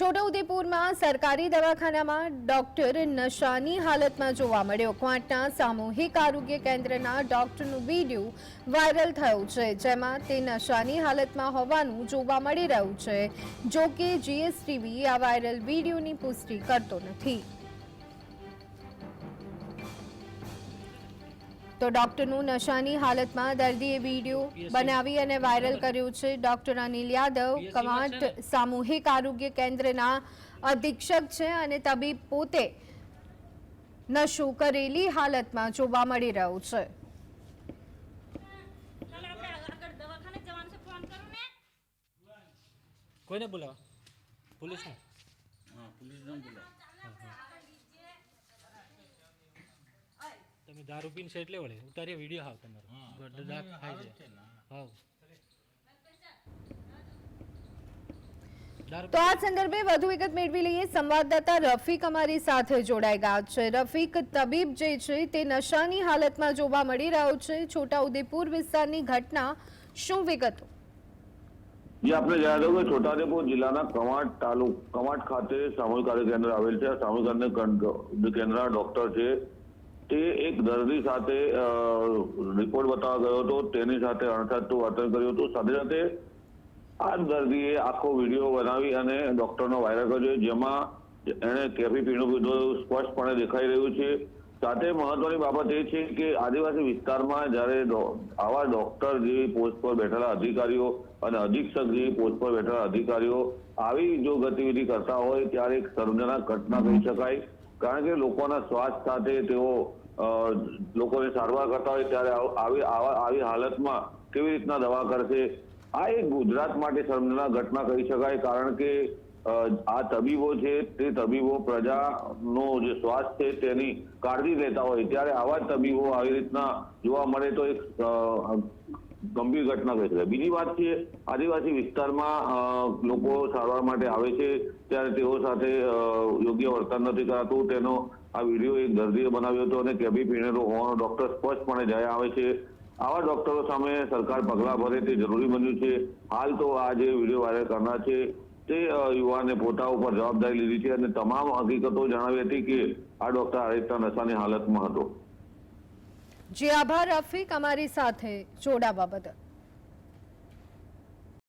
છોટાઉદેપુરમાં સરકારી દવાખાનામાં ડોક્ટર નશાની હાલતમાં જોવા મળ્યો. ક્વાંટના સામૂહિક આરોગ્ય કેન્દ્રના ડોક્ટરનો વીડિયો વાયરલ થયો છે, જેમાં તે નશાની હાલતમાં હોવાનું જોવા મળી રહ્યું છે, જો કે જીએસટીવી આ વાયરલ વિડીયોની પુષ્ટિ કરતો નથી. તો ડોક્ટરનું નશાની હાલતમાં દર્દીએ વીડિયો બનાવી અને વાયરલ કર્યું છે. ડોક્ટર અનિલ યાદવ કમાટ સામૂહિક આરોગ્ય કેન્દ્રના અધિક્ષક છે અને તબીબ પોતે નશો કરેલી હાલતમાં જોવા મળી રહ્યું છે. ચાલો આપણે આગળ દવાખાને જવાનું છે. ફોન કરું ને. કોઈને બોલાવા? પોલીસને? હા પોલીસ ને બોલાવો તમે દારૂ પીને છે એટલે વળે. ઉતારીએ વીડિયો હાવ તમારો. ગડડા ખાઈ છે હાવ. તો આ સંદર્ભે વધુ વિગત મેળવી લઈએ. સંવાદદાતા રફીક અમારી સાથે જોડાઈ ગયા છે. રફીક તબીબ જે છે તે નશાની હાલતમાં જોવા મળી રહ્યો છે. છોટાઉદેપુર વિસ્તારની ઘટના શું વિગતો? જે આપણે જણાવી દઉં કે છોટાઉદેપુર જિલ્લાના કવાંટ તાલુક કવાંટ ખાતે સામૂહિક આરોગ્ય કેન્દ્ર આવેલ છે. આ સામૂહિક આરોગ્ય કેન્દ્રના ડોક્ટર છે તે એક દર્દી સાથે રિપોર્ટ બતાવવા ગયો હતો. તેની સાથે અણસાતું વર્તન કર્યું હતું. સાથે સાથે આ દર્દીએ આખો વીડિયો બનાવી અને ડોક્ટરનો વાયરલ કર્યો જેમાં એણે કેફી પીણું પીધું સ્પષ્ટપણે દેખાઈ રહ્યું છે. સાથે મહત્વની બાબત એ છે કે આદિવાસી વિસ્તારમાં જ્યારે આવા ડોક્ટર જેવી પોસ્ટ પર બેઠેલા અધિકારીઓ અને અધિક્ષક જેવી પોસ્ટ પર બેઠેલા અધિકારીઓ આવી જો ગતિવિધિ કરતા હોય, ત્યારે એક શર્મજનક ઘટના કહી શકાય. કારણ કે લોકોના સ્વાસ્થ્ય સાથે તેઓ લોકોને સારવાર કરતા હોય ત્યારે આવી આવી હાલતમાં કેવી રીતના દવા કરશે? આ એક ગુજરાત માટે શરમના ઘટના કહી શકાય કારણ કે આ તબીબો છે, તે તબીબો પ્રજાનો જે સ્વાસ્થ્ય છે તેની કાળજી લેતા હોય. ત્યારે આવા તબીબો આવી રીતના જોવા મળે તો એક ગંભીર ઘટના થઈ છે. બીજી વાત છે, આદિવાસી વિસ્તારમાં લોકો સારવાર માટે આવે છે, ત્યારે તેઓ સાથે યોગ્ય વર્તન નથી કરાતું. તેનો આ વીડિયો એક દર્દીએ બનાવ્યો હતો અને કેબી પીણેલો હોવાનો ડોક્ટર સ્પષ્ટપણે જયા આવે છે. આવા ડોક્ટરો સામે સરકાર પગલાં ભરે તે જરૂરી બન્યું છે. હાલ તો આ જે વીડિયો વાયરલ કરનાર છે, તે યુવાને પોતા ઉપર જવાબદારી લીધી છે અને તમામ હકીકતો જણાવી હતી કે આ ડોક્ટર આ રીતના નશાની હાલતમાં હતો. જી આભાર રફીક અમારી સાથે જોડાવા બદલ.